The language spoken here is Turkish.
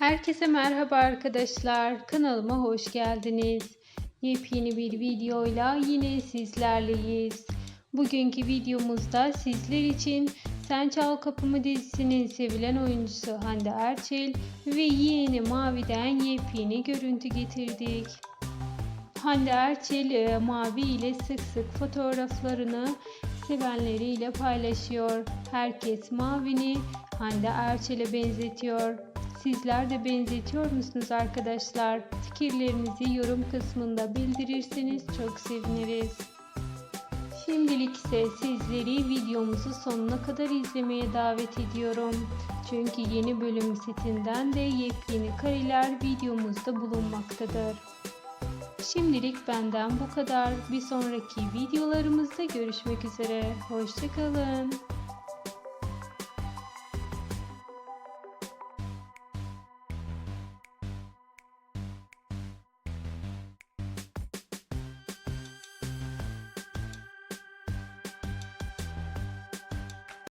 Herkese merhaba arkadaşlar. Kanalıma hoş geldiniz. Yepyeni bir videoyla yine sizlerleyiz. Bugünkü videomuzda sizler için Sen Çal Kapımı dizisinin sevilen oyuncusu Hande Erçel ve yeğeni Mavi'den yepyeni görüntü getirdik. Hande Erçel e, Mavi ile sık sık fotoğraflarını sevenleriyle paylaşıyor. Herkes Mavi'ni Hande Erçel'e benzetiyor. Sizler de benzetiyor musunuz arkadaşlar? Fikirlerinizi yorum kısmında bildirirseniz çok seviniriz. Şimdilik ise sizleri videomuzu sonuna kadar izlemeye davet ediyorum. Çünkü yeni bölüm setinden de yepyeni kareler videomuzda bulunmaktadır. Şimdilik benden bu kadar. Bir sonraki videolarımızda görüşmek üzere. Hoşçakalın.